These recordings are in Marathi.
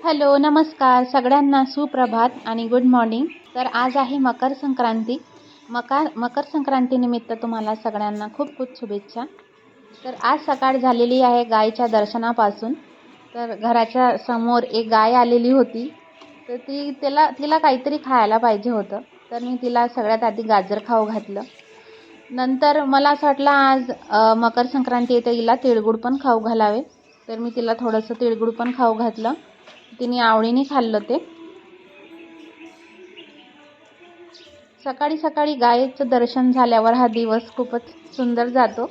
हॅलो नमस्कार सगळ्यांना सुप्रभात आणि गुड मॉर्निंग तर आज आहे मकर संक्रांती. मकर मकर संक्रांतीनिमित्त तुम्हाला सगळ्यांना खूप खूप शुभेच्छा. तर आज सकाळ झालेली आहे गायच्या दर्शनापासून. तर घराच्या समोर एक गाय आलेली होती. तर ती तिला तिला काहीतरी खायला पाहिजे होतं. तर मी तिला सगळ्यात आधी गाजर खाऊ घातलं. नंतर मला असं वाटलं आज मकर संक्रांती येते तिला तिळगुळ पण खाऊ घालावे. तर मी तिला थोडंसं तिळगुळ पण खाऊ घातलं. तिने आवडीने खाल्लं ते. सकाळी सकाळी गायीचं दर्शन झाल्यावर हा दिवस खूपच सुंदर जातो.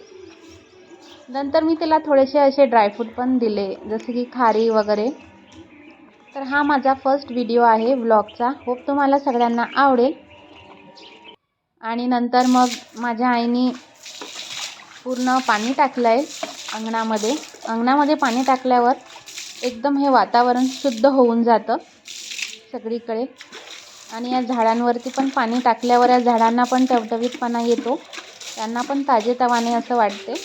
नंतर मी तिला थोडेसे असे ड्रायफ्रूट पण दिले जसे की खारी वगैरे. तर हा माझा फर्स्ट व्हिडिओ आहे व्लॉगचा होप तुम्हाला सगळ्यांना आवडेल. आणि नंतर मग माझ्या आईने पूर्ण पाणी टाकलं आहे अंगणामध्ये. अंगणामध्ये पाणी टाकल्यावर एकदम हे वातावरण शुद्ध होऊन जातं सगळीकडे. आणि या झाडांवरती पण पाणी टाकल्यावर या झाडांना पण टवटवीतपणा येतो. त्यांना पण ताजेतवाने असं वाटते.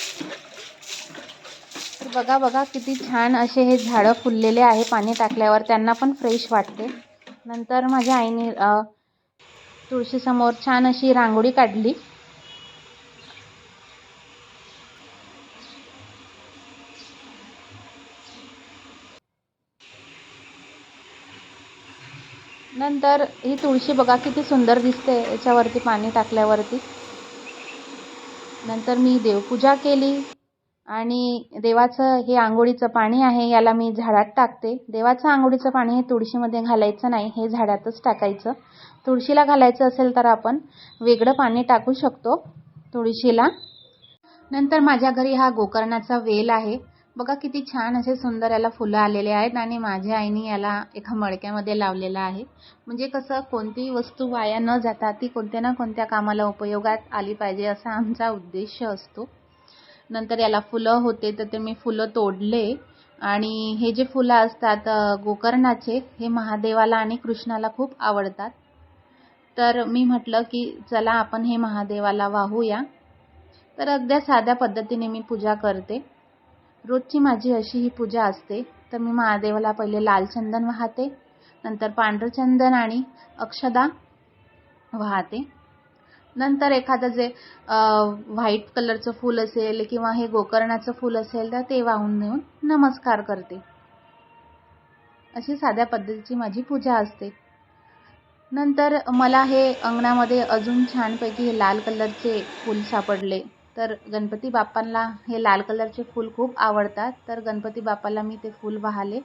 तर बघा बघा किती छान असे हे झाडं फुललेले आहे पाणी टाकल्यावर. त्यांना पण फ्रेश वाटते. नंतर माझ्या आईने तुळशीसमोर छान अशी रांगोळी काढली. नंतर ही तुळशी बघा किती सुंदर दिसते याच्यावरती पाणी टाकल्यावरती. नंतर मी देवपूजा केली आणि देवाचं हे आंघोळीचं पाणी आहे याला मी झाडात टाकते. देवाचं आंघोळीचं पाणी हे तुळशीमध्ये घालायचं नाही हे झाडातच टाकायचं. तुळशीला घालायचं असेल तर आपण वेगळं पाणी टाकू शकतो तुळशीला. नंतर माझ्या घरी हा गोकर्णाचा वेल आहे. बघा किती छान असे सुंदर याला फुलं आलेले आहेत आणि माझ्या आईने याला एका मडक्यामध्ये लावलेलं आहे. म्हणजे कसं कोणतीही वस्तू वाया न जाता ती कोणत्या ना कोणत्या कामाला उपयोगात आली पाहिजे असा आमचा उद्देश असतो. नंतर याला फुलं होते तर ते मी फुलं तोडले आणि हे जे फुलं असतात गोकर्णाचे हे महादेवाला आणि कृष्णाला खूप आवडतात. तर मी म्हटलं की चला आपण हे महादेवाला वाहूया. तर अगद्या साध्या पद्धतीने मी पूजा करते. रोजची माझी अशी ही पूजा असते. तर मी महादेवाला पहिले लाल चंदन वाहते नंतर पांढरं चंदन आणि अक्षदा वाहते. नंतर एखादं जे व्हाईट कलरचं फूल असेल किंवा हे गोकर्णाचं फूल असेल तर ते वाहून नेऊन नमस्कार करते. अशी साध्या पद्धतीची माझी पूजा असते. नंतर मला हे अंगणामध्ये अजून छानपैकी हे लाल कलरचे फूल सापडले. तर गणपती बाप्पांना हे लाल कलरचे फूल खूप आवडतात. तर गणपती बाप्पाला मी ते फूल वाहले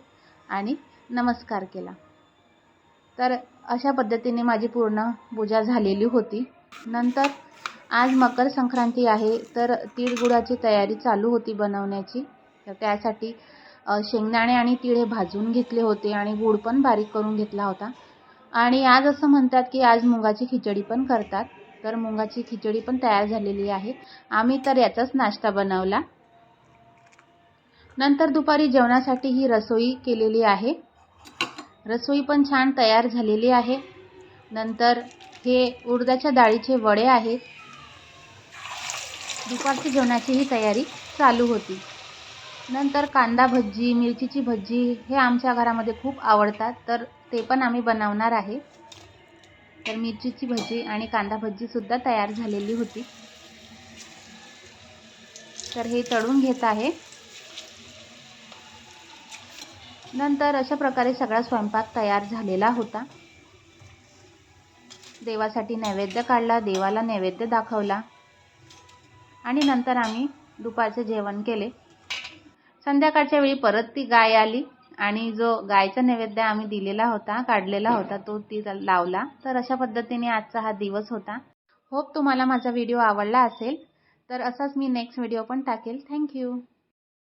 आणि नमस्कार केला. तर अशा पद्धतीने माझी पूर्ण पूजा झालेली होती. नंतर आज मकर संक्रांती आहे तर तिळगुळाची तयारी चालू होती बनवण्याची. तर त्यासाठी शेंगदाणे आणि तिळ हे भाजून घेतले होते आणि गूळ पण बारीक करून घेतला होता. आणि आज असं म्हणतात की आज मुगाची खिचडी पण करतात. तर मुगाची खिचडी पण तयार झालेली आहे. आम्ही तर याचाच नाश्ता बनवला. नंतर दुपारी जेवणासाठी ही रसोई केलेली आहे. रसोई पण छान तयार झालेली आहे. नंतर हे उडदाच्या डाळीचे वडे आहेत. दुपारच्या जेवणाची ही तयारी चालू होती. नंतर कांदा भज्जी मिरचीची भज्जी हे आमच्या घरामध्ये खूप आवडतात. तर ते पण आम्ही बनवणार आहे. तर मिरचीची भजी आणि कांदा भजीसुद्धा तयार झालेली होती. तर हे तळून घेत आहे. नंतर अशा प्रकारे सगळा स्वयंपाक तयार झालेला होता. देवासाठी नैवेद्य काढला देवाला नैवेद्य दाखवला आणि नंतर आम्ही दुपारचे जेवण केले. संध्याकाळच्या वेळी परत ती गाय आली. आणि जो गायचा नैवेद्य आम्ही दिलेला होता काढलेला होता तो ती लावला. तर अशा पद्धतीने आजचा हा दिवस होता. होप तुम्हाला माझा व्हिडिओ आवडला असेल. तर असाच मी नेक्स्ट व्हिडिओ पण टाकेल. थँक्यू